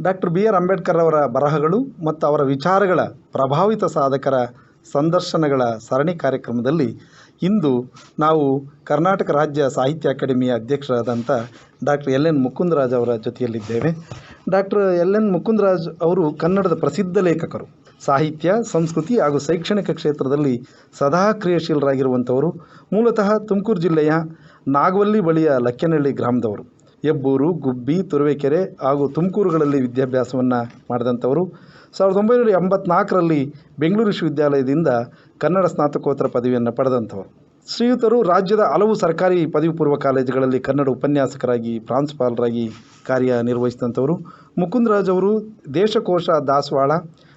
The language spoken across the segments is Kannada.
ಡಾಕ್ಟರ್ ಬಿ ಆರ್ ಅಂಬೇಡ್ಕರ್ ಅವರ ಬರಹಗಳು ಮತ್ತು ಅವರ ವಿಚಾರಗಳ ಪ್ರಭಾವಿತ ಸಾಧಕರ ಸಂದರ್ಶನಗಳ ಸರಣಿ ಕಾರ್ಯಕ್ರಮದಲ್ಲಿ ಇಂದು ನಾವು ಕರ್ನಾಟಕ ರಾಜ್ಯ ಸಾಹಿತ್ಯ ಅಕಾಡೆಮಿಯ ಅಧ್ಯಕ್ಷರಾದಂಥ ಡಾಕ್ಟರ್ ಎಲ್ ಎನ್ ಮುಕುಂದರಾಜ್ ಅವರ ಜೊತೆಯಲ್ಲಿದ್ದೇವೆ. ಡಾಕ್ಟರ್ ಎಲ್ ಎನ್ ಮುಕುಂದರಾಜ್ ಅವರು ಕನ್ನಡದ ಪ್ರಸಿದ್ಧ ಲೇಖಕರು. ಸಾಹಿತ್ಯ, ಸಂಸ್ಕೃತಿ ಹಾಗೂ ಶೈಕ್ಷಣಿಕ ಕ್ಷೇತ್ರದಲ್ಲಿ ಸದಾ ಕ್ರಿಯಾಶೀಲರಾಗಿರುವಂಥವರು. ಮೂಲತಃ ತುಮಕೂರು ಜಿಲ್ಲೆಯ ನಾಗವಲ್ಲಿ ಬಳಿಯ ಲಕ್ಕೆನಹಳ್ಳಿ ಗ್ರಾಮದವರು. ಹೆಬ್ಬೂರು ಗುಬ್ಬಿ, ತುರುವೇಕೆರೆ ಹಾಗೂ ತುಮಕೂರುಗಳಲ್ಲಿ ವಿದ್ಯಾಭ್ಯಾಸವನ್ನು ಮಾಡಿದಂಥವರು. ಸಾವಿರದ ಒಂಬೈನೂರ ಎಂಬತ್ನಾಲ್ಕರಲ್ಲಿ ಬೆಂಗಳೂರು ವಿಶ್ವವಿದ್ಯಾಲಯದಿಂದ ಕನ್ನಡ ಸ್ನಾತಕೋತ್ತರ ಪದವಿಯನ್ನು ಪಡೆದಂಥವರು. ಶ್ರೀಯುತರು ರಾಜ್ಯದ ಹಲವು ಸರ್ಕಾರಿ ಪದವಿ ಪೂರ್ವ ಕಾಲೇಜುಗಳಲ್ಲಿ ಕನ್ನಡ ಉಪನ್ಯಾಸಕರಾಗಿ, ಪ್ರಾಂಶುಪಾಲರಾಗಿ ಕಾರ್ಯನಿರ್ವಹಿಸಿದಂಥವರು. ಮುಕುಂದರಾಜ್ ಅವರು ದೇಶಕೋಶ ದಾಸವಾಳ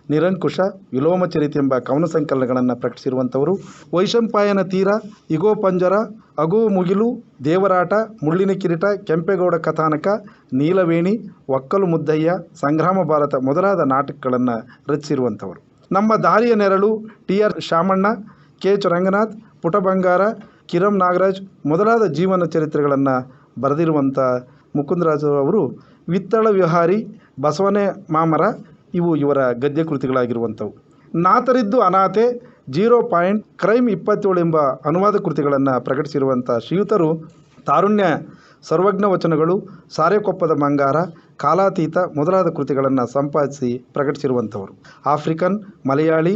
ನಿರಂಕುಶ ವಿಲೋಮಚರಿತೆ ಎಂಬ ಕವನ ಸಂಕಲನಗಳನ್ನು ಪ್ರಕಟಿಸಿರುವಂಥವರು ವೈಶಂಪಾಯನ ತೀರ, ಇಗೋ ಪಂಜರ, ಅಗೋ ಮುಗಿಲು, ದೇವರಾಟ, ಮುಳ್ಳಿನ ಕಿರೀಟ, ಕೆಂಪೇಗೌಡ ಕಥಾನಕ, ನೀಲವೇಣಿ, ಒಕ್ಕಲು ಮುದ್ದಯ್ಯ, ಸಂಗ್ರಾಮ ಭಾರತ ಮೊದಲಾದ ನಾಟಕಗಳನ್ನು ರಚಿಸಿರುವಂಥವರು. ನಮ್ಮ ದಾರಿಯ ನೆರಳು T R Shamanna, K H Ranganath ಪುಟ ಬಂಗಾರ ಕಿರಂ ನಾಗರಾಜ್ ಮೊದಲಾದ ಜೀವನ ಚರಿತ್ರೆಗಳನ್ನು ಬರೆದಿರುವಂಥ ಮುಕುಂದರಾಜು ಅವರು ವಿತ್ತಳ ವಿಹಾರಿ ಬಸವನೇ ಮಾಮರ ಇವು ಇವರ ಗದ್ಯ ಕೃತಿಗಳಾಗಿರುವಂಥವು ನಾತರಿದ್ದು ಅನಾಥೆ, ಜೀರೋ ಪಾಯಿಂಟ್ ಕ್ರೈಮ್ ಇಪ್ಪತ್ತೇಳು ಎಂಬ ಅನುವಾದ ಕೃತಿಗಳನ್ನು ಪ್ರಕಟಿಸಿರುವಂಥ ಶ್ರೀಯುತರು ತಾರುಣ್ಯ, ಸರ್ವಜ್ಞ ವಚನಗಳು, ಸಾರೆಕೊಪ್ಪದ ಮಂಗಾರ, ಕಾಲಾತೀತ ಮೊದಲಾದ ಕೃತಿಗಳನ್ನು ಸಂಪಾದಿಸಿ ಪ್ರಕಟಿಸಿರುವಂಥವರು. ಆಫ್ರಿಕನ್, ಮಲಯಾಳಿ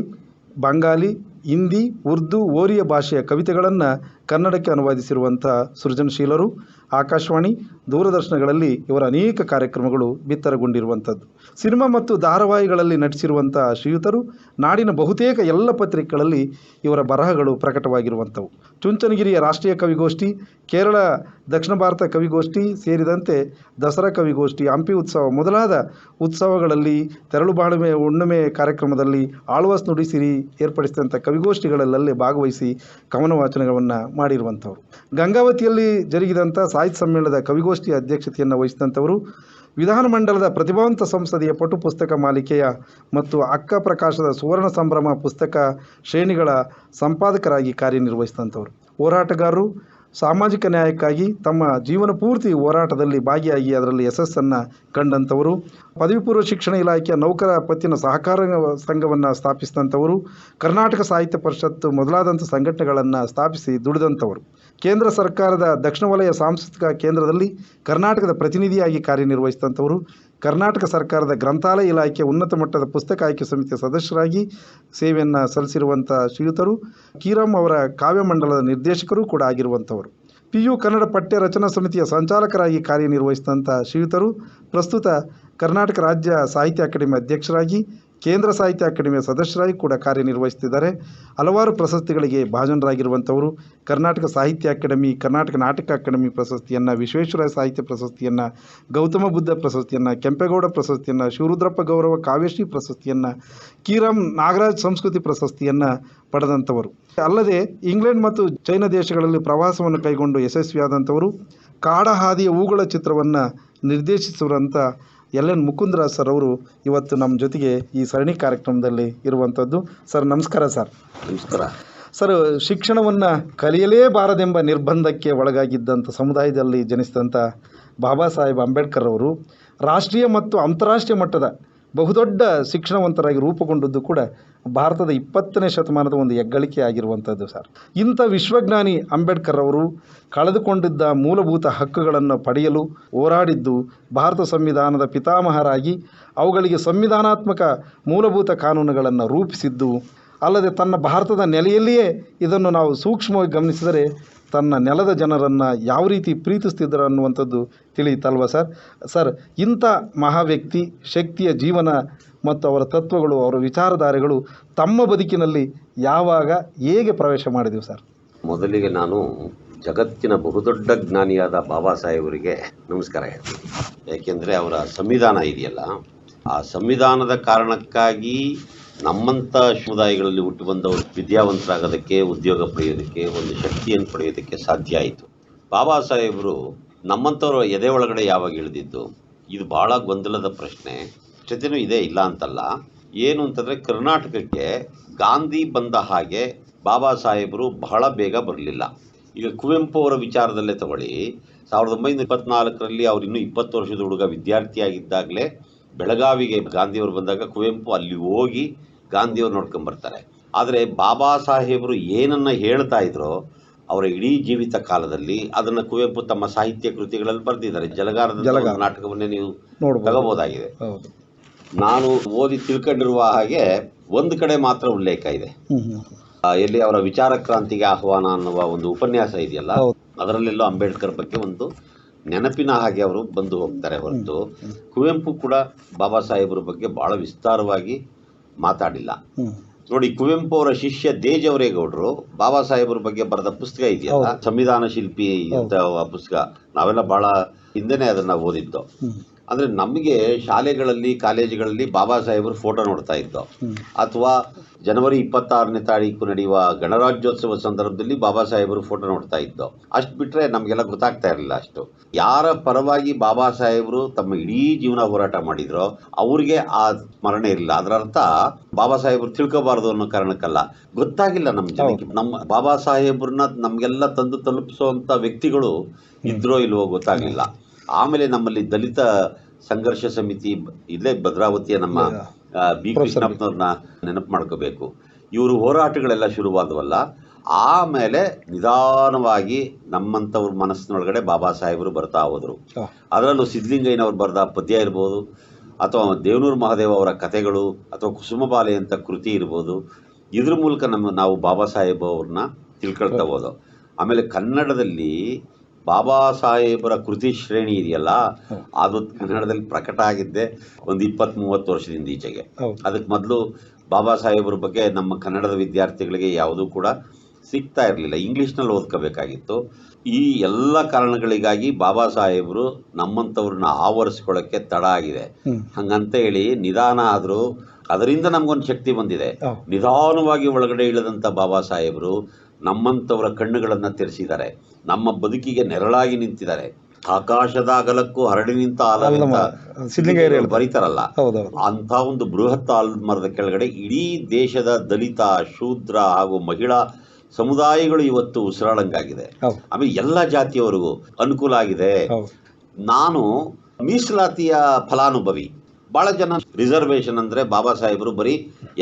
ಬಂಗಾಲಿ ಹಿಂದಿ, ಉರ್ದು, ಓರಿಯ ಭಾಷೆಯ ಕವಿತೆಗಳನ್ನು ಕನ್ನಡಕ್ಕೆ ಅನುವಾದಿಸಿರುವಂಥ ಸೃಜನಶೀಲರು ಆಕಾಶವಾಣಿ ದೂರದರ್ಶನಗಳಲ್ಲಿ ಇವರ ಅನೇಕ ಕಾರ್ಯಕ್ರಮಗಳು ಬಿತ್ತರಗೊಂಡಿರುವಂಥದ್ದು. ಸಿನಿಮಾ ಮತ್ತು ಧಾರಾವಾಹಿಗಳಲ್ಲಿ ನಟಿಸಿರುವಂಥ ಶ್ರೀಯುತರು ನಾಡಿನ ಬಹುತೇಕ ಎಲ್ಲ ಪತ್ರಿಕೆಗಳಲ್ಲಿ ಇವರ ಬರಹಗಳು ಪ್ರಕಟವಾಗಿರುವಂಥವು. ಚುಂಚನಗಿರಿಯ ರಾಷ್ಟ್ರೀಯ ಕವಿಗೋಷ್ಠಿ, ಕೇರಳ ದಕ್ಷಿಣ ಭಾರತ ಕವಿಗೋಷ್ಠಿ ಸೇರಿದಂತೆ ದಸರಾ ಕವಿಗೋಷ್ಠಿ, ಹಂಪಿ ಉತ್ಸವ ಮೊದಲಾದ ಉತ್ಸವಗಳಲ್ಲಿ ತೆರಳು ಬಾಳುಮೆ, ಹುಣ್ಣಿಮೆ ಕಾರ್ಯಕ್ರಮದಲ್ಲಿ ಆಳ್ವಾಸ್ ನುಡಿಸಿರಿ ಏರ್ಪಡಿಸಿದಂಥ ಕವಿಗೋಷ್ಠಿಗಳಲ್ಲೇ ಭಾಗವಹಿಸಿ ಕವನ ವಾಚನಗಳನ್ನು ಮಾಡಿರುವಂಥವ್ರು. ಗಂಗಾವತಿಯಲ್ಲಿ ಜರುಗಿದಂಥ ಸಾಹಿತ್ಯ ಸಮ್ಮೇಳನದ ಕವಿಗೋಷ್ಠಿಯ ಅಧ್ಯಕ್ಷತೆಯನ್ನು ವಹಿಸಿದಂಥವರು ವಿಧಾನಮಂಡಲದ ಪ್ರತಿಭಾವಂತ ಸಂಸದೀಯ ಪಟು ಪುಸ್ತಕ ಮಾಲಿಕೆಯ ಮತ್ತು ಅಕ್ಕ ಪ್ರಕಾಶದ ಸುವರ್ಣ ಸಂಭ್ರಮ ಪುಸ್ತಕ ಶ್ರೇಣಿಗಳ ಸಂಪಾದಕರಾಗಿ ಕಾರ್ಯನಿರ್ವಹಿಸಿದಂಥವರು. ಹೋರಾಟಗಾರರು, ಸಾಮಾಜಿಕ ನ್ಯಾಯಕ್ಕಾಗಿ ತಮ್ಮ ಜೀವನ ಪೂರ್ತಿ ಹೋರಾಟದಲ್ಲಿ ಭಾಗಿಯಾಗಿ ಅದರಲ್ಲಿ ಯಶಸ್ಸನ್ನು ಕಂಡಂಥವರು. ಪದವಿ ಪೂರ್ವ ಶಿಕ್ಷಣ ಇಲಾಖೆಯ ನೌಕರ ಪತ್ತಿನ ಸಹಕಾರ ಸಂಘವನ್ನು ಸ್ಥಾಪಿಸಿದಂಥವರು. ಕರ್ನಾಟಕ ಸಾಹಿತ್ಯ ಪರಿಷತ್ತು ಮೊದಲಾದಂಥ ಸಂಘಟನೆಗಳನ್ನು ಸ್ಥಾಪಿಸಿ ದುಡಿದಂಥವರು. ಕೇಂದ್ರ ಸರ್ಕಾರದ ದಕ್ಷಿಣ ವಲಯ ಸಾಂಸ್ಕೃತಿಕ ಕೇಂದ್ರದಲ್ಲಿ ಕರ್ನಾಟಕದ ಪ್ರತಿನಿಧಿಯಾಗಿ ಕಾರ್ಯನಿರ್ವಹಿಸಿದಂಥವರು ಕರ್ನಾಟಕ ಸರ್ಕಾರದ ಗ್ರಂಥಾಲಯ ಇಲಾಖೆ ಉನ್ನತ ಮಟ್ಟದ ಪುಸ್ತಕ ಆಯ್ಕೆ ಸಮಿತಿಯ ಸದಸ್ಯರಾಗಿ ಸೇವೆಯನ್ನು ಸಲ್ಲಿಸಿರುವಂಥ ಶ್ರೀಯುತರು, ಕೀರಂ ಅವರ ಕಾವ್ಯಮಂಡಲದ ನಿರ್ದೇಶಕರು ಕೂಡ ಆಗಿರುವಂಥವರು. ಪಿ ಯು ಕನ್ನಡ ಪಠ್ಯ ರಚನಾ ಸಮಿತಿಯ ಸಂಚಾಲಕರಾಗಿ ಕಾರ್ಯನಿರ್ವಹಿಸಿದಂಥ ಶ್ರೀಯುತರು, ಪ್ರಸ್ತುತ ಕರ್ನಾಟಕ ರಾಜ್ಯ ಸಾಹಿತ್ಯ ಅಕಾಡೆಮಿ ಅಧ್ಯಕ್ಷರಾಗಿ ಕೇಂದ್ರ ಸಾಹಿತ್ಯ ಅಕಾಡೆಮಿಯ ಸದಸ್ಯರಾಗಿ ಕೂಡ ಕಾರ್ಯನಿರ್ವಹಿಸ್ತಿದ್ದಾರೆ ಹಲವಾರು ಪ್ರಶಸ್ತಿಗಳಿಗೆ ಭಾಜನರಾಗಿರುವಂಥವರು ಕರ್ನಾಟಕ ಸಾಹಿತ್ಯ ಅಕಾಡೆಮಿ, ಕರ್ನಾಟಕ ನಾಟಕ ಅಕಾಡೆಮಿ ಪ್ರಶಸ್ತಿಯನ್ನು, ವಿಶ್ವೇಶ್ವರ ಸಾಹಿತ್ಯ ಪ್ರಶಸ್ತಿಯನ್ನು, ಗೌತಮ ಬುದ್ಧ ಪ್ರಶಸ್ತಿಯನ್ನು, ಕೆಂಪೇಗೌಡ ಪ್ರಶಸ್ತಿಯನ್ನು, ಶಿವರುದ್ರಪ್ಪ ಗೌರವ ಕಾವ್ಯಶ್ರೀ ಪ್ರಶಸ್ತಿಯನ್ನು, ಕೀರಂ ನಾಗರಾಜ್ ಸಂಸ್ಕೃತಿ ಪ್ರಶಸ್ತಿಯನ್ನು ಪಡೆದಂಥವರು. ಅಲ್ಲದೆ ಇಂಗ್ಲೆಂಡ್ ಮತ್ತು ಚೈನಾ ದೇಶಗಳಲ್ಲಿ ಪ್ರವಾಸವನ್ನು ಕೈಗೊಂಡು ಯಶಸ್ವಿಯಾದಂಥವರು ಕಾಡಹಾದಿಯ ಹೂಗಳ ಚಿತ್ರವನ್ನು ನಿರ್ದೇಶಿಸಿರುವಂಥ ಎಲ್ ಎನ್ ಮುಕುಂದರಾಜ್ ಸರ್ ಅವರು ಇವತ್ತು ನಮ್ಮ ಜೊತೆಗೆ ಈ ಸರಣಿ ಕಾರ್ಯಕ್ರಮದಲ್ಲಿ ಇರುವಂಥದ್ದು. ಸರ್ ನಮಸ್ಕಾರ ಸರ್. ನಮಸ್ಕಾರ. ಸರ್ ಶಿಕ್ಷಣವನ್ನು ಕಲಿಯಲೇಬಾರದೆಂಬ ನಿರ್ಬಂಧಕ್ಕೆ ಒಳಗಾಗಿದ್ದಂಥ ಸಮುದಾಯದಲ್ಲಿ ಜನಿಸಿದಂಥ ಬಾಬಾ ಸಾಹೇಬ್ ಅಂಬೇಡ್ಕರ್ ಅವರು ರಾಷ್ಟ್ರೀಯ ಮತ್ತು ಅಂತಾರಾಷ್ಟ್ರೀಯ ಮಟ್ಟದ ಬಹುದೊಡ್ಡ ಶಿಕ್ಷಣವಂತರಾಗಿ ರೂಪುಗೊಂಡದ್ದು ಕೂಡ ಭಾರತದ ಇಪ್ಪತ್ತನೇ ಶತಮಾನದ ಒಂದು ಹೆಗ್ಗಳಿಕೆ ಆಗಿರುವಂಥದ್ದು ಸರ್. ಇಂಥ ವಿಶ್ವಜ್ಞಾನಿ ಅಂಬೇಡ್ಕರ್ ಅವರು ಕಳೆದುಕೊಂಡಿದ್ದ ಮೂಲಭೂತ ಹಕ್ಕುಗಳನ್ನು ಪಡೆಯಲು ಹೋರಾಡಿದ್ದು ಭಾರತ ಸಂವಿಧಾನದ ಪಿತಾಮಹರಾಗಿ, ಅವುಗಳಿಗೆ ಸಂವಿಧಾನಾತ್ಮಕ ಮೂಲಭೂತ ಕಾನೂನುಗಳನ್ನು ರೂಪಿಸಿದ್ದು ಅಲ್ಲದೆ ತನ್ನ ಭಾರತದ ನೆಲೆಯಲ್ಲಿಯೇ ಇದನ್ನು ನಾವು ಸೂಕ್ಷ್ಮವಾಗಿ ಗಮನಿಸಿದರೆ ತನ್ನ ನೆಲದ ಜನರನ್ನು ಯಾವ ರೀತಿ ಪ್ರೀತಿಸ್ತಿದ್ರು ಅನ್ನುವಂಥದ್ದು ತಿಳಿಯುತ್ತಲ್ವ ಸರ್? ಸರ್, ಇಂಥ ಮಹಾ ವ್ಯಕ್ತಿ ಶಕ್ತಿಯ ಜೀವನ ಮತ್ತು ಅವರ ತತ್ವಗಳು, ಅವರ ವಿಚಾರಧಾರೆಗಳು ತಮ್ಮ ಬದುಕಿನಲ್ಲಿ ಯಾವಾಗ ಹೇಗೆ ಪ್ರವೇಶ ಮಾಡಿದೆವು ಸರ್? ಮೊದಲಿಗೆ ನಾನು ಜಗತ್ತಿನ ಬಹುದೊಡ್ಡ ಜ್ಞಾನಿಯಾದ ಬಾಬಾ ಸಾಹೇಬರಿಗೆ ನಮಸ್ಕಾರ ಹೇಳ್ತೀನಿ. ಯಾಕೆಂದರೆ ಅವರ ಸಂವಿಧಾನ ಇದೆಯಲ್ಲ, ಆ ಸಂವಿಧಾನದ ಕಾರಣಕ್ಕಾಗಿ ನಮ್ಮಂಥ ಸಮುದಾಯಗಳಲ್ಲಿ ಹುಟ್ಟು ಬಂದವರು ವಿದ್ಯಾವಂತರಾಗೋದಕ್ಕೆ, ಉದ್ಯೋಗ ಪಡೆಯೋದಕ್ಕೆ, ಒಂದು ಶಕ್ತಿಯನ್ನು ಪಡೆಯೋದಕ್ಕೆ ಸಾಧ್ಯ ಆಯಿತು. ಬಾಬಾ ಸಾಹೇಬರು ನಮ್ಮಂಥವ್ರ ಎದೆ ಒಳಗಡೆ ಯಾವಾಗ ಇಳಿದಿದ್ದು? ಇದು ಭಾಳ ಗೊಂದಲದ ಪ್ರಶ್ನೆ. ಜೊತೆನೂ ಇದೆ ಇಲ್ಲ ಅಂತಲ್ಲ. ಏನು ಅಂತಂದರೆ, ಕರ್ನಾಟಕಕ್ಕೆ ಗಾಂಧಿ ಬಂದ ಹಾಗೆ ಬಾಬಾ ಸಾಹೇಬರು ಬಹಳ ಬೇಗ ಬರಲಿಲ್ಲ. ಈಗ ಕುವೆಂಪು ಅವರ ವಿಚಾರದಲ್ಲೇ ತಗೊಳ್ಳಿ. ಸಾವಿರದ ಒಂಬೈನೂರ ಇಪ್ಪತ್ನಾಲ್ಕರಲ್ಲಿ ಅವರು ಇನ್ನೂ ಇಪ್ಪತ್ತು ವರ್ಷದ ಹುಡುಗ ವಿದ್ಯಾರ್ಥಿಯಾಗಿದ್ದಾಗಲೇ ಬೆಳಗಾವಿಗೆ ಗಾಂಧಿಯವರು ಬಂದಾಗ ಕುವೆಂಪು ಅಲ್ಲಿ ಹೋಗಿ ಗಾಂಧಿಯವ್ರು ನೋಡ್ಕೊಂಬರ್ತಾರೆ ಆದರೆ ಬಾಬಾ ಸಾಹೇಬರು ಏನನ್ನ ಹೇಳ್ತಾ ಇದ್ರೋ ಅವರ ಇಡೀ ಜೀವಿತ ಕಾಲದಲ್ಲಿ ಅದನ್ನು ಕುವೆಂಪು ತಮ್ಮ ಸಾಹಿತ್ಯ ಕೃತಿಗಳಲ್ಲಿ ಬರೆದಿದ್ದಾರೆ. ಜಲಗಾರದ ನಾಟಕವನ್ನೇ ನೀವು ಹೌದು. ನಾನು ಓದಿ ತಿಳ್ಕೊಂಡಿರುವ ಹಾಗೆ ಒಂದು ಕಡೆ ಮಾತ್ರ ಉಲ್ಲೇಖ ಇದೆ. ಎಲ್ಲಿ ಅವರ ವಿಚಾರ ಕ್ರಾಂತಿಗೆ ಆಹ್ವಾನ ಅನ್ನುವ ಒಂದು ಉಪನ್ಯಾಸ ಇದೆಯಲ್ಲ. ಅದರಲ್ಲೆಲ್ಲೋ ಅಂಬೇಡ್ಕರ್ ಬಗ್ಗೆ ಒಂದು ನೆನಪಿನ ಹಾಗೆ ಅವರು ಬಂದು ಹೋಗ್ತಾರೆ ಹೊರತು. ಕುವೆಂಪು ಕೂಡ ಬಾಬಾ ಸಾಹೇಬರ ಬಗ್ಗೆ ಬಹಳ ವಿಸ್ತಾರವಾಗಿ ಮಾತಾಡಿಲ್ಲ. ನೋಡಿ ಕುವೆಂಪು ಅವರ ಶಿಷ್ಯ ದೇಜವರೇಗೌಡರು ಬಾಬಾ ಸಾಹೇಬರ ಬಗ್ಗೆ ಬರೆದ ಪುಸ್ತಕ ಇದೆಯಲ್ಲ? ಸಂವಿಧಾನ ಶಿಲ್ಪಿ ಅಂತ ಪುಸ್ತಕ. ನಾವೆಲ್ಲ ಬಹಳ ಹಿಂದೆನೆ ಅದನ್ನ ಓದಿದ್ದು. ಅಂದ್ರೆ ನಮಗೆ ಶಾಲೆಗಳಲ್ಲಿ ಕಾಲೇಜುಗಳಲ್ಲಿ ಬಾಬಾ ಸಾಹೇಬರು ಫೋಟೋ ನೋಡ್ತಾ ಇದ್ದೋ. ಅಥವಾ ಜನವರಿ ಇಪ್ಪತ್ತಾರನೇ ತಾರೀಕು ನಡೆಯುವ ಗಣರಾಜ್ಯೋತ್ಸವ ಸಂದರ್ಭದಲ್ಲಿ ಬಾಬಾ ಸಾಹೇಬರು ಫೋಟೋ ನೋಡ್ತಾ ಇದ್ದೋ. ಅಷ್ಟು ಬಿಟ್ರೆ ನಮಗೆಲ್ಲ ಗೊತ್ತಾಗ್ತಾ ಇರಲಿಲ್ಲ ಅಷ್ಟು. ಯಾರ ಪರವಾಗಿ ಬಾಬಾ ಸಾಹೇಬರು ತಮ್ಮ ಇಡೀ ಜೀವನ ಹೋರಾಟ ಮಾಡಿದ್ರೋ ಅವ್ರಿಗೆ ಆ ಸ್ಮರಣೆ ಇರಲಿಲ್ಲ. ಅದರ ಅರ್ಥ ಬಾಬಾ ಸಾಹೇಬರು ತಿಳ್ಕೋಬಾರದು ಅನ್ನೋ ಕಾರಣಕ್ಕಲ್ಲ. ಗೊತ್ತಾಗಿಲ್ಲ ನಮ್ಮ ಜನಕ್ಕೆ. ನಮ್ಮ ಬಾಬಾ ಸಾಹೇಬ್ರನ್ನ ನಮಗೆಲ್ಲ ತಂದು ತಲುಪಿಸುವಂತ ವ್ಯಕ್ತಿಗಳು ಇದ್ರೋ ಇಲ್ವೋ ಗೊತ್ತಾಗ್ಲಿಲ್ಲ. ಆಮೇಲೆ ನಮ್ಮಲ್ಲಿ ದಲಿತ ಸಂಘರ್ಷ ಸಮಿತಿ ಇಲ್ಲೇ ಭದ್ರಾವತಿಯ ನಮ್ಮ ಬಿ ಕೃಷ್ಣಪ್ಪನವ್ರನ್ನ ನೆನಪು ಮಾಡ್ಕೋಬೇಕು. ಇವರು ಹೋರಾಟಗಳೆಲ್ಲ ಶುರುವಾದವಲ್ಲ ಆಮೇಲೆ ನಿಧಾನವಾಗಿ ನಮ್ಮಂಥವ್ರ ಮನಸ್ಸಿನೊಳಗಡೆ ಬಾಬಾ ಸಾಹೇಬರು ಬರ್ತಾ ಹೋದರು. ಅದರಲ್ಲೂ ಸಿದ್ಧಲಿಂಗಯ್ಯನವ್ರು ಬರೆದ ಪದ್ಯ ಇರ್ಬೋದು ಅಥವಾ ದೇವನೂರು ಮಹಾದೇವ ಅವರ ಕಥೆಗಳು ಅಥವಾ ಕುಸುಮಬಾಲೆ ಅಂತ ಕೃತಿ ಇರ್ಬೋದು ಇದ್ರ ಮೂಲಕ ನಮ್ಮ ನಾವು ಬಾಬಾ ಸಾಹೇಬ್ ಅವ್ರನ್ನ ತಿಳ್ಕೊಳ್ತಾ ಹೋದೋ. ಆಮೇಲೆ ಕನ್ನಡದಲ್ಲಿ ಬಾಬಾ ಸಾಹೇಬರ ಕೃತಿ ಶ್ರೇಣಿ ಇದೆಯಲ್ಲ ಅದು ಕನ್ನಡದಲ್ಲಿ ಪ್ರಕಟ ಆಗಿದ್ದೆ ಒಂದು ಇಪ್ಪತ್ತ್ ಮೂವತ್ತು ವರ್ಷದಿಂದ ಈಚೆಗೆ. ಅದಕ್ಕೆ ಮೊದಲು ಬಾಬಾ ಸಾಹೇಬರ ಬಗ್ಗೆ ನಮ್ಮ ಕನ್ನಡದ ವಿದ್ಯಾರ್ಥಿಗಳಿಗೆ ಯಾವುದೂ ಕೂಡ ಸಿಗ್ತಾ ಇರಲಿಲ್ಲ. ಇಂಗ್ಲೀಷ್ನಲ್ಲಿ ಓದ್ಕೋಬೇಕಾಗಿತ್ತು. ಈ ಎಲ್ಲ ಕಾರಣಗಳಿಗಾಗಿ ಬಾಬಾ ಸಾಹೇಬರು ನಮ್ಮಂಥವ್ರನ್ನ ಆವರಿಸ್ಕೊಳ್ಳೋಕ್ಕೆ ತಡ ಆಗಿದೆ. ಹಂಗಂತ ಹೇಳಿ ನಿಧಾನ ಆದರೂ ಅದರಿಂದ ನಮಗೊಂದು ಶಕ್ತಿ ಬಂದಿದೆ. ನಿಧಾನವಾಗಿ ಒಳಗಡೆ ಇಳಿದಂಥ ಬಾಬಾ ಸಾಹೇಬರು ನಮ್ಮಂಥವರ ಕಣ್ಣುಗಳನ್ನು ತೆರೆಸಿದ್ದಾರೆ. ನಮ್ಮ ಬದುಕಿಗೆ ನೆರಳಾಗಿ ನಿಂತಿದ್ದಾರೆ. ಆಕಾಶದ ಅಗಲಕ್ಕೂ ಹರಡಿ ನಿಂತ ಆಲ ಬರೀತಾರಲ್ಲ. ಅಂತ ಒಂದು ಬೃಹತ್ ಆಲ್ಮರದ ಕೆಳಗಡೆ ಇಡೀ ದೇಶದ ದಲಿತ ಶೂದ್ರ ಹಾಗೂ ಮಹಿಳಾ ಸಮುದಾಯಗಳು ಇವತ್ತು ಉಸಿರಾಡಂಗಾಗಿದೆ ಆಮೇಲೆ ಎಲ್ಲ ಜಾತಿಯವರಿಗೂ ಅನುಕೂಲ ಆಗಿದೆ. ನಾನು ಮೀಸಲಾತಿಯ ಫಲಾನುಭವಿ. ಭಾಳ ಜನ ರಿಸರ್ವೇಷನ್ ಅಂದರೆ ಬಾಬಾ ಸಾಹೇಬರು ಬರೀ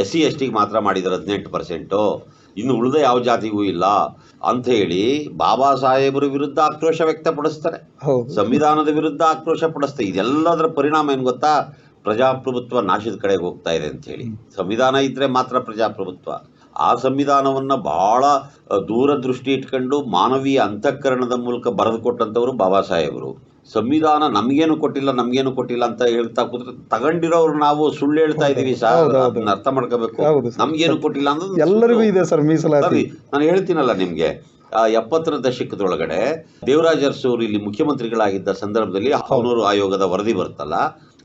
ಎಸ್ ಸಿ ಎಸ್ ಟಿಗೆ ಮಾತ್ರ ಮಾಡಿದ್ರು ಹದಿನೆಂಟು ಪರ್ಸೆಂಟು ಇನ್ನು ಉಳಿದ ಯಾವ ಜಾತಿಗೂ ಇಲ್ಲ ಅಂತ ಹೇಳಿ ಬಾಬಾ ಸಾಹೇಬರ ವಿರುದ್ಧ ಆಕ್ರೋಶ ವ್ಯಕ್ತಪಡಿಸ್ತಾರೆ. ಸಂವಿಧಾನದ ವಿರುದ್ಧ ಆಕ್ರೋಶ ಪಡಿಸ್ತಾರೆ. ಇದೆಲ್ಲದರ ಪರಿಣಾಮ ಏನು ಗೊತ್ತಾ? ಪ್ರಜಾಪ್ರಭುತ್ವ ನಾಶದ ಕಡೆಗೆ ಹೋಗ್ತಾ ಇದೆ ಅಂತ ಹೇಳಿ. ಸಂವಿಧಾನ ಇದ್ರೆ ಮಾತ್ರ ಪ್ರಜಾಪ್ರಭುತ್ವ. ಆ ಸಂವಿಧಾನವನ್ನ ಬಹಳ ದೂರದೃಷ್ಟಿ ಇಟ್ಕೊಂಡು ಮಾನವೀಯ ಅಂತಃಕರಣದ ಮೂಲಕ ಬರೆದು ಕೊಟ್ಟಂತವರು ಬಾಬಾ ಸಾಹೇಬರು. ಸಂವಿಧಾನ ನಮ್ಗೇನು ಕೊಟ್ಟಿಲ್ಲ ನಮ್ಗೇನು ಕೊಟ್ಟಿಲ್ಲ ಅಂತ ಹೇಳ್ತಾ ಕೂತ್ರೆ ತಗೊಂಡಿರೋರು ನಾವು ಸುಳ್ಳು ಹೇಳ್ತಾ ಇದೀವಿ ಸರ್. ಅದನ್ನ ಅರ್ಥ ಮಾಡ್ಕೋಬೇಕು. ನಮ್ಗೇನು ಕೊಟ್ಟಿಲ್ಲ ಅಂದ್ರೆ ಎಲ್ಲರಿಗೂ ಇದೆ ಸರ್ ಮೀಸಲಾತಿ. ನಾನು ಹೇಳ್ತೀನಲ್ಲ ನಿಮ್ಗೆ. ಎಪ್ಪತ್ತರ ದಶಕದೊಳಗಡೆ ದೇವರಾಜ ಅರಸು ಇಲ್ಲಿ ಮುಖ್ಯಮಂತ್ರಿಗಳಾಗಿದ್ದ ಸಂದರ್ಭದಲ್ಲಿ ಹನೂರು ಆಯೋಗದ ವರದಿ ಬರುತ್ತಲ್ಲ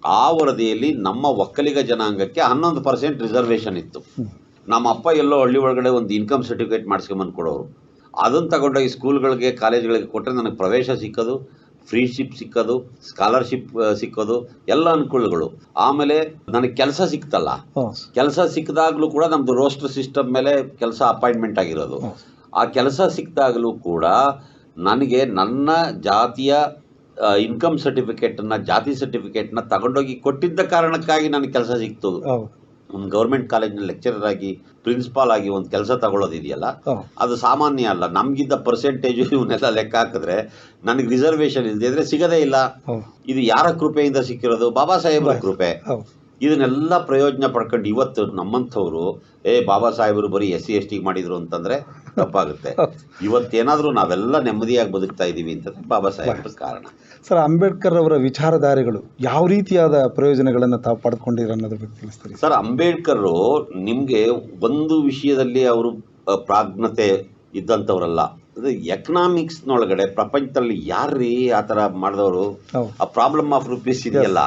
ಆ ವರದಿಯಲ್ಲಿ ನಮ್ಮ ಒಕ್ಕಲಿಗ ಜನಾಂಗಕ್ಕೆ ಹನ್ನೊಂದು ಪರ್ಸೆಂಟ್ ರಿಸರ್ವೇಶನ್ ಇತ್ತು. ನಮ್ಮ ಅಪ್ಪ ಎಲ್ಲೋ ಹಳ್ಳಿ ಒಳಗಡೆ ಒಂದು ಇನ್ಕಮ್ ಸರ್ಟಿಫಿಕೇಟ್ ಮಾಡಿಸ್ಕೊಂಬಂದು ಕೊಡೋರು. ಅದನ್ನು ತಗೊಂಡೋಗಿ ಸ್ಕೂಲ್ಗಳಿಗೆ ಕಾಲೇಜ್ಗಳಿಗೆ ಕೊಟ್ಟರೆ ನನಗೆ ಪ್ರವೇಶ ಸಿಕ್ಕೋದು. ಫ್ರೀಶಿಪ್ ಸಿಕ್ಕೋದು ಸ್ಕಾಲರ್ಶಿಪ್ ಸಿಕ್ಕೋದು ಎಲ್ಲ ಅನುಕೂಲಗಳು. ಆಮೇಲೆ ನನಗೆ ಕೆಲಸ ಸಿಕ್ತಲ್ಲ. ಕೆಲಸ ಸಿಕ್ಕದಾಗ್ಲೂ ಕೂಡ ನಮ್ದು ರೋಸ್ಟರ್ ಸಿಸ್ಟಮ್ ಮೇಲೆ ಕೆಲಸ ಅಪಾಯಿಂಟ್ಮೆಂಟ್ ಆಗಿರೋದು. ಆ ಕೆಲಸ ಸಿಕ್ಕಿದಾಗ್ಲೂ ಕೂಡ ನನಗೆ ನನ್ನ ಜಾತಿಯ ಇನ್ಕಮ್ ಸರ್ಟಿಫಿಕೇಟನ್ನು ಜಾತಿ ಸರ್ಟಿಫಿಕೇಟ್ನ ತಗೊಂಡೋಗಿ ಕೊಟ್ಟಿದ್ದ ಕಾರಣಕ್ಕಾಗಿ ನನಗೆ ಕೆಲಸ ಸಿಕ್ತು. ಒಂದು ಗೌರ್ಮೆಂಟ್ ಕಾಲೇಜ್ನ ಲೆಕ್ಚರರ್ ಆಗಿ ಪ್ರಿನ್ಸಿಪಾಲ್ ಆಗಿ ಒಂದು ಕೆಲಸ ತಗೊಳ್ಳೋದಿದೆಯಲ್ಲ ಇದೆಯಲ್ಲ? ಅದು ಸಾಮಾನ್ಯ ಅಲ್ಲ. ನಮಗಿದ್ದ ಪರ್ಸೆಂಟೇಜ್ ಇವನ್ನೆಲ್ಲ ಲೆಕ್ಕ ಹಾಕಿದ್ರೆ ನನಗೆ ರಿಸರ್ವೇಶನ್ ಇಲ್ಲದೆ ಇದ್ರೆ ಸಿಗದೇ ಇಲ್ಲ. ಇದು ಯಾರ ಕೃಪೆಯಿಂದ ಸಿಕ್ಕಿರೋದು? ಬಾಬಾ ಸಾಹೇಬರ ಕೃಪೆ. ಇದನ್ನೆಲ್ಲ ಪ್ರಯೋಜನ ಪಡ್ಕೊಂಡು ಇವತ್ತು ನಮ್ಮಂಥವ್ರು ಏ ಬಾಬಾ ಸಾಹೇಬರು ಬರೀ ಎಸ್ ಸಿ ಎಸ್ ಟಿಗೆ ಮಾಡಿದ್ರು ಅಂತಂದ್ರೆ ತಪ್ಪಾಗುತ್ತೆ. ಇವತ್ತೇನಾದರೂ ನಾವೆಲ್ಲ ನೆಮ್ಮದಿಯಾಗಿ ಬದುಕ್ತಾ ಇದ್ದೀವಿ ಅಂತಂದ್ರೆ ಬಾಬಾ ಸಾಹೇಬ್ರ ಕಾರಣ. ಸರ್ ಅಂಬೇಡ್ಕರ್ ಅವರ ವಿಚಾರಧಾರೆಗಳು ಯಾವ ರೀತಿಯಾದ ಪ್ರಯೋಜನಗಳನ್ನು ತಾವು ಪಡೆದುಕೊಂಡಿರ ಅನ್ನೋದ್ರ ಬಗ್ಗೆ ತಿಳಿಸ್ತೀರಿ? ಸರ್ ಅಂಬೇಡ್ಕರ್ ನಿಮಗೆ ಒಂದು ವಿಷಯದಲ್ಲಿ ಅವರು ಪ್ರಾಜ್ಞತೆ ಇದ್ದಂಥವ್ರಲ್ಲ. ಅದು ಎಕನಾಮಿಕ್ಸ್ನೊಳಗಡೆ ಪ್ರಪಂಚದಲ್ಲಿ ಯಾರ್ರೀ ಆ ಥರ ಮಾಡಿದವರು? ಆ ಪ್ರಾಬ್ಲಮ್ ಆಫ್ ರುಪೀಸ್ ಇದೆಯಲ್ಲ.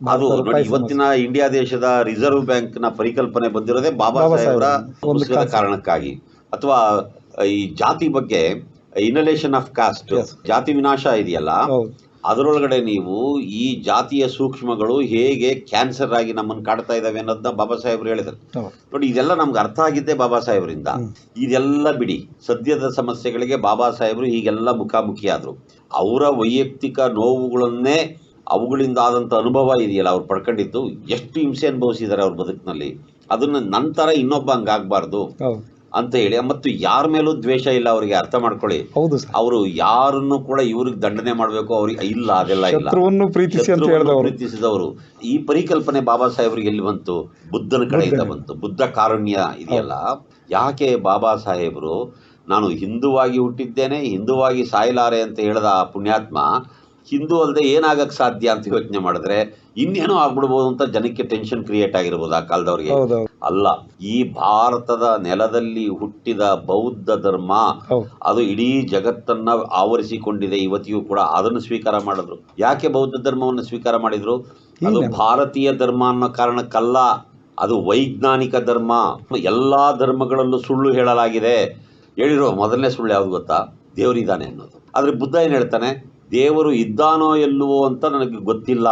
ಅದು ನೋಡಿ ಇವತ್ತಿನ ಇಂಡಿಯಾ ದೇಶದ ರಿಸರ್ವ್ ಬ್ಯಾಂಕ್ನ ಪರಿಕಲ್ಪನೆ ಬಂದಿರೋದೇ ಬಾಬಾ ಸಾಹೇಬರ ಪುಸ್ತಕದ ಕಾರಣಕ್ಕಾಗಿ. ಅಥವಾ ಈ ಜಾತಿ ಬಗ್ಗೆ ಇನಲೇಷನ್ ಆಫ್ ಕಾಸ್ಟ್ ಜಾತಿ ವಿನಾಶ ಇದೆಯಲ್ಲ? ಅದರೊಳಗಡೆ ನೀವು ಈ ಜಾತಿಯ ಸೂಕ್ಷ್ಮಗಳು ಹೇಗೆ ಕ್ಯಾನ್ಸರ್ ಆಗಿ ನಮ್ಮನ್ನು ಕಾಡ್ತಾ ಇದಾವೆ ಅನ್ನೋದನ್ನ ಬಾಬಾ ಸಾಹೇಬ್ರು ಹೇಳಿದ್ರು. ನೋಡಿ ಇದೆಲ್ಲ ನಮ್ಗೆ ಅರ್ಥ ಆಗಿದ್ದೆ ಬಾಬಾ ಸಾಹೇಬ್ರಿಂದ. ಇದೆಲ್ಲ ಬಿಡಿ. ಸದ್ಯದ ಸಮಸ್ಯೆಗಳಿಗೆ ಬಾಬಾ ಸಾಹೇಬ್ರು ಹೀಗೆಲ್ಲ ಮುಖಾಮುಖಿ ಆದ್ರು ಅವರ ವೈಯಕ್ತಿಕ ನೋವುಗಳನ್ನೇ ಅವುಗಳಿಂದ ಆದಂಥ ಅನುಭವ ಇದೆಯಲ್ಲ ಅವ್ರು ಪಡ್ಕೊಂಡಿದ್ದು ಎಷ್ಟು ಹಿಂಸೆ ಅನುಭವಿಸಿದ್ದಾರೆ ಅವ್ರ ಬದುಕಿನಲ್ಲಿ. ಅದನ್ನ ನಂತರ ಇನ್ನೊಬ್ಬ ಹಂಗಾಗಬಾರ್ದು ಅಂತ ಹೇಳಿ ಮತ್ತು ಯಾರ ಮೇಲೂ ದ್ವೇಷ ಇಲ್ಲ ಅವರಿಗೆ ಅರ್ಥ ಮಾಡ್ಕೊಳ್ಳಿ. ಹೌದು ಅವರು ಯಾರನ್ನು ಕೂಡ ಇವ್ರಿಗೆ ದಂಡನೆ ಮಾಡಬೇಕು ಅವ್ರಿಗೆ ಇಲ್ಲ ಅದೆಲ್ಲ ಇಲ್ಲ. ಪ್ರೀತಿಸಿದವರು. ಈ ಪರಿಕಲ್ಪನೆ ಬಾಬಾ ಸಾಹೇಬ್ರಿಗೆ ಎಲ್ಲಿ ಬಂತು? ಬುದ್ಧನ ಕಡೆಯಿಂದ ಬಂತು. ಬುದ್ಧ ಕಾರುಣ್ಯ ಇದೆಯಲ್ಲ? ಯಾಕೆ ಬಾಬಾ ಸಾಹೇಬರು? ನಾನು ಹಿಂದುವಾಗಿ ಹುಟ್ಟಿದ್ದೇನೆ ಹಿಂದುವಾಗಿ ಸಾಯಲಾರೆ ಅಂತ ಹೇಳಿದ ಆ ಪುಣ್ಯಾತ್ಮ ಹಿಂದೂ ಅಲ್ಲದೆ ಏನಾಗಕ್ಕೆ ಸಾಧ್ಯ ಅಂತ ಯೋಚನೆ ಮಾಡಿದ್ರೆ ಇನ್ನೇನೋ ಆಗ್ಬಿಡ್ಬೋದು ಅಂತ ಜನಕ್ಕೆ ಟೆನ್ಷನ್ ಕ್ರಿಯೇಟ್ ಆಗಿರ್ಬೋದು ಆ ಕಾಲದವ್ರಿಗೆ. ಅಲ್ಲ ಈ ಭಾರತದ ನೆಲದಲ್ಲಿ ಹುಟ್ಟಿದ ಬೌದ್ಧ ಧರ್ಮ ಅದು ಇಡೀ ಜಗತ್ತನ್ನ ಆವರಿಸಿಕೊಂಡಿದೆ ಇವತ್ತಿಗೂ ಕೂಡ ಅದನ್ನು ಸ್ವೀಕಾರ ಮಾಡಿದ್ರು. ಯಾಕೆ ಬೌದ್ಧ ಧರ್ಮವನ್ನು ಸ್ವೀಕಾರ ಮಾಡಿದ್ರು? ಅದು ಭಾರತೀಯ ಧರ್ಮ ಅನ್ನೋ ಕಾರಣಕ್ಕಲ್ಲ ಅದು ವೈಜ್ಞಾನಿಕ ಧರ್ಮ. ಎಲ್ಲಾ ಧರ್ಮಗಳಲ್ಲೂ ಸುಳ್ಳು ಹೇಳಲಾಗಿದೆ. ಹೇಳಿರೋ ಮೊದಲನೇ ಸುಳ್ಳು ಯಾವ್ದು ಗೊತ್ತಾ? ದೇವರಿದ್ದಾನೆ ಅನ್ನೋದು. ಆದ್ರೆ ಬುದ್ಧ ಏನ್ ಹೇಳ್ತಾನೆ? ದೇವರು ಇದ್ದಾನೋ ಎಲ್ಲವೋ ಅಂತ ನನಗೆ ಗೊತ್ತಿಲ್ಲ.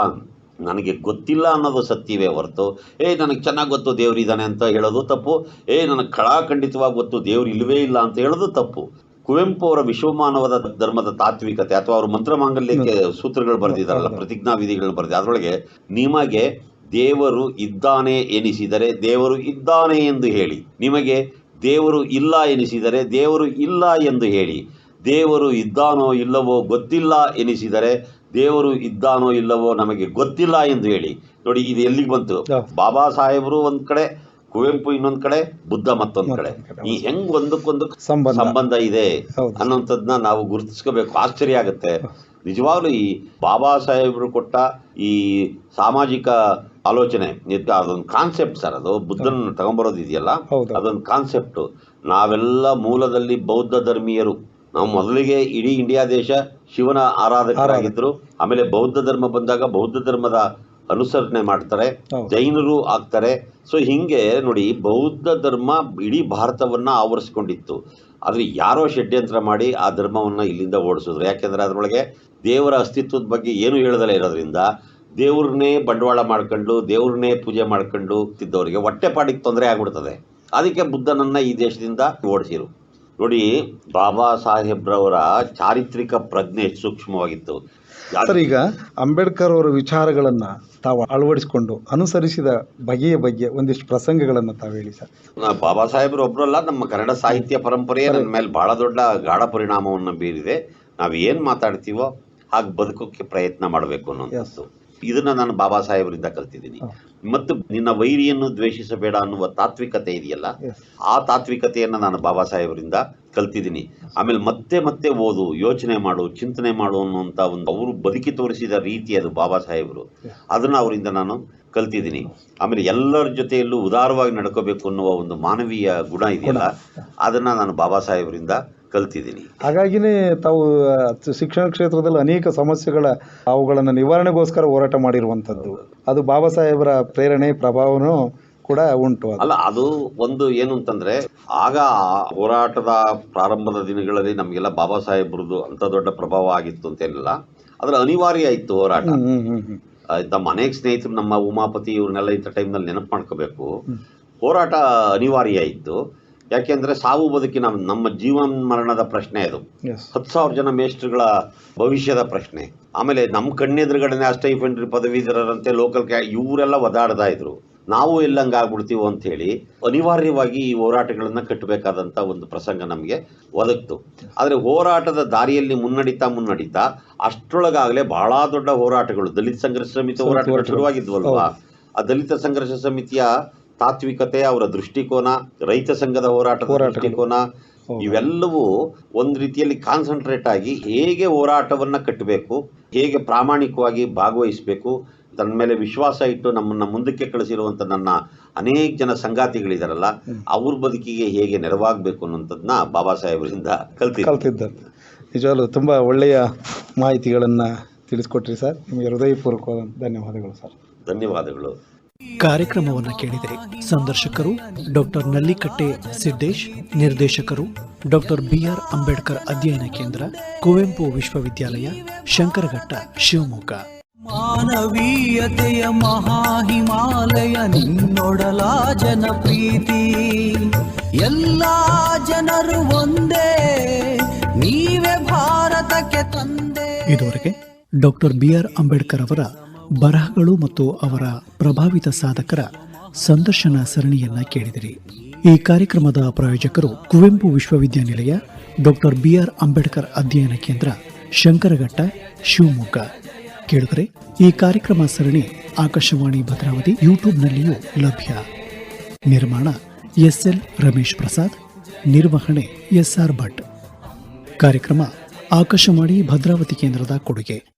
ನನಗೆ ಗೊತ್ತಿಲ್ಲ ಅನ್ನೋದು ಸತ್ಯವೇ ಹೊರತು ಏ ನನಗೆ ಚೆನ್ನಾಗಿ ಗೊತ್ತು ದೇವರಿದ್ದಾನೆ ಅಂತ ಹೇಳೋದು ತಪ್ಪು. ಏ ನನಗೆ ಕಳಾಖಂಡಿತವಾಗಿ ಗೊತ್ತು ದೇವ್ರು ಇಲ್ಲವೇ ಇಲ್ಲ ಅಂತ ಹೇಳೋದು ತಪ್ಪು. ಕುವೆಂಪು ಅವರ ವಿಶ್ವಮಾನವದ ಧರ್ಮದ ತಾತ್ವಿಕತೆ ಅಥವಾ ಅವರು ಮಂತ್ರಮಾಂಗಲ್ಯಕ್ಕೆ ಸೂತ್ರಗಳು ಬರೆದಿದ್ದಾರಲ್ಲ ಪ್ರತಿಜ್ಞಾ ವಿಧಿಗಳು ಬರೆದಿದೆ ಅದರೊಳಗೆ ನಿಮಗೆ ದೇವರು ಇದ್ದಾನೆ ಎನಿಸಿದರೆ ದೇವರು ಇದ್ದಾನೆ ಎಂದು ಹೇಳಿ. ನಿಮಗೆ ದೇವರು ಇಲ್ಲ ಎನಿಸಿದರೆ ದೇವರು ಇಲ್ಲ ಎಂದು ಹೇಳಿ. ದೇವರು ಇದ್ದಾನೋ ಇಲ್ಲವೋ ಗೊತ್ತಿಲ್ಲ ಎನಿಸಿದರೆ ದೇವರು ಇದ್ದಾನೋ ಇಲ್ಲವೋ ನಮಗೆ ಗೊತ್ತಿಲ್ಲ ಎಂದು ಹೇಳಿ. ನೋಡಿ ಇದು ಎಲ್ಲಿಗೆ ಬಂತು? ಬಾಬಾ ಸಾಹೇಬರು ಒಂದ್ ಕಡೆ ಕುವೆಂಪು ಇನ್ನೊಂದ್ ಕಡೆ ಬುದ್ಧ ಮತ್ತೊಂದ್ ಕಡೆ. ಈ ಹೆಂಗ್ ಒಂದಕ್ಕೊಂದು ಸಂಬಂಧ. ಇದೆ. ಅನ್ನೋಂಥದ್ನ ನಾವು ಗುರುತಿಸ್ಕೋಬೇಕು. ಆಶ್ಚರ್ಯ ಆಗುತ್ತೆ. ನಿಜವಾಗ್ಲೂ ಈ ಬಾಬಾ ಸಾಹೇಬರು ಕೊಟ್ಟ ಈ ಸಾಮಾಜಿಕ ಆಲೋಚನೆ ಅದೊಂದು ಕಾನ್ಸೆಪ್ಟ್ ಸರ್ ಅದು. ಬುದ್ಧನ ತಗೊಂಬರೋದು ಇದೆಯಲ್ಲ. ಅದೊಂದು ಕಾನ್ಸೆಪ್ಟ್ ನಾವೆಲ್ಲ ಮೂಲದಲ್ಲಿ ಬೌದ್ಧ ಧರ್ಮೀಯರು. ನಾವು ಮೊದಲಿಗೆ ಇಡೀ ಇಂಡಿಯಾ ದೇಶ ಶಿವನ ಆರಾಧಕರಾಗಿದ್ರು. ಆಮೇಲೆ ಬೌದ್ಧ ಧರ್ಮ ಬಂದಾಗ ಬೌದ್ಧ ಧರ್ಮದ ಅನುಸರಣೆ ಮಾಡ್ತಾರೆ. ಜೈನರು ಆಗ್ತಾರೆ. ಸೊ ಹಿಂಗೆ ನೋಡಿ ಬೌದ್ಧ ಧರ್ಮ ಇಡೀ ಭಾರತವನ್ನ ಆವರಿಸ್ಕೊಂಡಿತ್ತು. ಆದ್ರೆ ಯಾರೋ ಷಡ್ಯಂತ್ರ ಮಾಡಿ ಆ ಧರ್ಮವನ್ನ ಇಲ್ಲಿಂದ ಓಡಿಸಿದ್ರು. ಯಾಕೆಂದ್ರೆ ಅದರೊಳಗೆ ದೇವರ ಅಸ್ತಿತ್ವದ ಬಗ್ಗೆ ಏನು ಹೇಳದಲ್ಲ ಇರೋದ್ರಿಂದ ದೇವ್ರನ್ನೇ ಬಂಡವಾಳ ಮಾಡ್ಕೊಂಡು ದೇವ್ರನ್ನೇ ಪೂಜೆ ಮಾಡ್ಕೊಂಡು ತಿದ್ದವರಿಗೆ ಹೊಟ್ಟೆಪಾಡಿಗೆ ತೊಂದರೆ ಆಗ್ಬಿಡ್ತದೆ. ಅದಕ್ಕೆ ಬುದ್ಧನನ್ನ ಈ ದೇಶದಿಂದ ಓಡಿಸಿರು. ನೋಡಿ ಬಾಬಾ ಸಾಹೇಬ್ರವರ ಚಾರಿತ್ರಿಕ ಪ್ರಜ್ಞೆ ಸೂಕ್ಷ್ಮವಾಗಿತ್ತು. ಸರ್ ಈಗ ಅಂಬೇಡ್ಕರ್ ಅವರ ವಿಚಾರಗಳನ್ನ ತಾವು ಅಳವಡಿಸಿಕೊಂಡು ಅನುಸರಿಸಿದ ಬಗೆಯ ಬಗ್ಗೆ ಒಂದಿಷ್ಟು ಪ್ರಸಂಗಗಳನ್ನು ತಾವು ಹೇಳಿ ಸರ್. ಬಾಬಾ ಸಾಹೇಬ್ರ ಒಬ್ರಲ್ಲ ನಮ್ಮ ಕನ್ನಡ ಸಾಹಿತ್ಯ ಪರಂಪರೆಯ ನನ್ನ ಮೇಲೆ ಬಹಳ ದೊಡ್ಡ ಗಾಢ ಪರಿಣಾಮವನ್ನು ಬೀರಿದೆ. ನಾವು ಏನು ಮಾತಾಡ್ತೀವೋ ಹಾಗೆ ಬದುಕೋಕೆ ಪ್ರಯತ್ನ ಮಾಡಬೇಕು ಅನ್ನೋಂಥದ್ದು ಇದನ್ನ ನಾನು ಬಾಬಾ ಸಾಹೇಬರಿಂದ ಕಲ್ತಿದ್ದೀನಿ. ಮತ್ತು ನಿನ್ನ ವೈರಿಯನ್ನು ದ್ವೇಷಿಸಬೇಡ ಅನ್ನುವ ತಾತ್ವಿಕತೆ ಇದೆಯಲ್ಲ ಆ ತಾತ್ವಿಕತೆಯನ್ನು ನಾನು ಬಾಬಾ ಸಾಹೇಬರಿಂದ ಕಲ್ತಿದ್ದೀನಿ. ಆಮೇಲೆ ಮತ್ತೆ ಮತ್ತೆ ಓದು ಯೋಚನೆ ಮಾಡು ಚಿಂತನೆ ಮಾಡು ಅನ್ನುವಂತ ಒಂದು ಅವರು ಬದುಕಿ ತೋರಿಸಿದ ರೀತಿ ಅದು ಬಾಬಾ ಸಾಹೇಬರು. ಅದನ್ನ ಅವರಿಂದ ನಾನು ಕಲ್ತಿದ್ದೀನಿ. ಆಮೇಲೆ ಎಲ್ಲರ ಜೊತೆಯಲ್ಲೂ ಉದಾರವಾಗಿ ನಡ್ಕೋಬೇಕು ಅನ್ನುವ ಒಂದು ಮಾನವೀಯ ಗುಣ ಇದೆಯಲ್ಲ ಅದನ್ನ ನಾನು ಬಾಬಾ ಸಾಹೇಬರಿಂದ ಕಲ್ತಿದ್ದೀನಿ. ಹಾಗಾಗಿನೇ ತಾವು ಶಿಕ್ಷಣ ಕ್ಷೇತ್ರದಲ್ಲಿ ಅನೇಕ ಸಮಸ್ಯೆಗಳ ಅವುಗಳನ್ನು ನಿವಾರಣೆಗೋಸ್ಕರ ಹೋರಾಟ ಮಾಡಿರುವಂಥದ್ದು. ಅದು ಬಾಬಾ ಸಾಹೇಬರ ಪ್ರೇರಣೆ ಪ್ರಭಾವನೂ ಕೂಡ ಉಂಟು ಅಲ್ಲ ಅದು ಒಂದು ಏನು ಅಂತಂದ್ರೆ ಆಗ ಹೋರಾಟದ ಪ್ರಾರಂಭದ ದಿನಗಳಲ್ಲಿ ನಮಗೆಲ್ಲ ಬಾಬಾ ಸಾಹೇಬ್ರದ್ದು ಅಂತ ದೊಡ್ಡ ಪ್ರಭಾವ ಆಗಿತ್ತು ಅಂತೇನಿಲ್ಲ. ಅದ್ರ ಅನಿವಾರ್ಯ ಇತ್ತು ಹೋರಾಟ. ನಮ್ಮ ಅನೇಕ ಸ್ನೇಹಿತರು ನಮ್ಮ ಉಮಾಪತಿ ಇವ್ರನ್ನೆಲ್ಲ ಇಂಥ ಟೈಮ್ನಲ್ಲಿ ನೆನಪು ಮಾಡ್ಕೋಬೇಕು. ಹೋರಾಟ ಅನಿವಾರ್ಯ ಇತ್ತು. ಯಾಕೆಂದ್ರೆ ಸಾವು ಬದುಕಿನ ನಮ್ಮ ಜೀವನ ಮರಣದ ಪ್ರಶ್ನೆ ಅದು ಹತ್ತು ಸಾವಿರ ಜನ ಮೇಸ್ಟ್ರುಗಳ ಭವಿಷ್ಯದ ಪ್ರಶ್ನೆ. ಆಮೇಲೆ ನಮ್ಮ ಕಣ್ಣೆದುರುಗಡೆನೆ ಅಷ್ಟೈಫೆಂಟ್ರಿ ಪದವೀಧರರಂತೆ ಲೋಕಲ್ ಕ್ಯಾ ಇವರೆಲ್ಲ ಒದಾಡ್ತಾ ಇದ್ರು. ನಾವು ಎಲ್ಲಂಗೆ ಆಗ್ಬಿಡ್ತೀವೋ ಅಂತ ಹೇಳಿ ಅನಿವಾರ್ಯವಾಗಿ ಈ ಹೋರಾಟಗಳನ್ನ ಕಟ್ಟಬೇಕಾದಂತ ಒಂದು ಪ್ರಸಂಗ ನಮಗೆ ಒದಗ್ತು. ಆದ್ರೆ ಹೋರಾಟದ ದಾರಿಯಲ್ಲಿ ಮುನ್ನಡೀತಾ ಮುನ್ನಡೀತಾ ಅಷ್ಟರೊಳಗಾಗಲೇ ಬಹಳ ದೊಡ್ಡ ಹೋರಾಟಗಳು ದಲಿತ ಸಂಘರ್ಷ ಸಮಿತಿ ಹೋರಾಟಗಳು ಶುರುವಾಗಿದ್ವಲ್ವಾ? ಆ ದಲಿತ ಸಂಘರ್ಷ ಸಮಿತಿಯ ತಾತ್ವಿಕತೆ ಅವರ ದೃಷ್ಟಿಕೋನ ರೈತ ಸಂಘದ ಹೋರಾಟದ. ದೃಷ್ಟಿಕೋನ ಇವೆಲ್ಲವೂ ಒಂದು ರೀತಿಯಲ್ಲಿ ಕಾನ್ಸಂಟ್ರೇಟ್ ಆಗಿ ಹೇಗೆ ಹೋರಾಟವನ್ನು ಕಟ್ಟಬೇಕು ಹೇಗೆ ಪ್ರಾಮಾಣಿಕವಾಗಿ ಭಾಗವಹಿಸಬೇಕು ತನ್ನ ಮೇಲೆ ವಿಶ್ವಾಸ ಇಟ್ಟು ನಮ್ಮನ್ನು ಮುಂದಕ್ಕೆ ಕಳಿಸಿರುವಂಥ ನನ್ನ ಅನೇಕ ಜನ ಸಂಗಾತಿಗಳಿದಾರಲ್ಲ ಅವ್ರ ಬದುಕಿಗೆ ಹೇಗೆ ನೆರವಾಗಬೇಕು ಅನ್ನೋಂಥದ್ದನ್ನ ಬಾಬಾ ಸಾಹೇಬರಿಂದ ಕಲ್ತಿ ಕಲ್ತಿದ್ದದ್ದು. ನಿಜವಾಗ್ಲೂ ತುಂಬ ಒಳ್ಳೆಯ ಮಾಹಿತಿಗಳನ್ನು ತಿಳಿಸ್ಕೊಟ್ರಿ ಸರ್. ನಿಮಗೆ ಹೃದಯಪೂರ್ವಕವಾದ ಧನ್ಯವಾದಗಳು ಸರ್. ಧನ್ಯವಾದಗಳು. ಕಾರ್ಯಕ್ರಮವನ್ನು ಕೇಳಿದರೆ ಸಂದರ್ಶಕರು ಡಾಕ್ಟರ್ ನಲ್ಲಿಕಟ್ಟೆ ಸಿದ್ದೇಶ್ ನಿರ್ದೇಶಕರು ಡಾಕ್ಟರ್ ಬಿಆರ್ ಅಂಬೇಡ್ಕರ್ ಅಧ್ಯಯನ ಕೇಂದ್ರ ಕುವೆಂಪು ವಿಶ್ವವಿದ್ಯಾಲಯ ಶಂಕರಘಟ್ಟ ಶಿವಮೊಗ್ಗ. ಮಾನವೀಯತೆಯ ಮಹಾಹಿಮಾಲಯ ನಿನ್ನೊಡಲ ಜನಪ್ರೀತಿ. ಎಲ್ಲ ಜನರು ಒಂದೇ ನೀವೇ ಭಾರತಕ್ಕೆ ತಂದೆ. ಇದುವರೆಗೆ ಡಾಕ್ಟರ್ ಬಿಆರ್ ಅಂಬೇಡ್ಕರ್ ಅವರ ಬರಹಗಳು ಮತ್ತು ಅವರ ಪ್ರಭಾವಿತ ಸಾಧಕರ ಸಂದರ್ಶನ ಸರಣಿಯನ್ನ ಕೇಳಿದಿರಿ. ಈ ಕಾರ್ಯಕ್ರಮದ ಪ್ರಾಯೋಜಕರು ಕುವೆಂಪು ವಿಶ್ವವಿದ್ಯಾನಿಲಯ, ಡಾಕ್ಟರ್ ಬಿಆರ್ ಅಂಬೇಡ್ಕರ್ ಅಧ್ಯಯನ ಕೇಂದ್ರ, ಶಂಕರಘಟ್ಟ, ಶಿವಮೊಗ್ಗ. ಕೇಳಿದರೆ ಈ ಕಾರ್ಯಕ್ರಮ ಸರಣಿ ಆಕಾಶವಾಣಿ ಭದ್ರಾವತಿ ಯೂಟ್ಯೂಬ್ನಲ್ಲಿಯೂ ಲಭ್ಯ. ನಿರ್ಮಾಣ ಎಸ್ಎಲ್ ರಮೇಶ್ ಪ್ರಸಾದ್, ನಿರ್ವಹಣೆ ಎಸ್ಆರ್ ಭಟ್. ಕಾರ್ಯಕ್ರಮ ಆಕಾಶವಾಣಿ ಭದ್ರಾವತಿ ಕೇಂದ್ರದ ಕೊಡುಗೆ.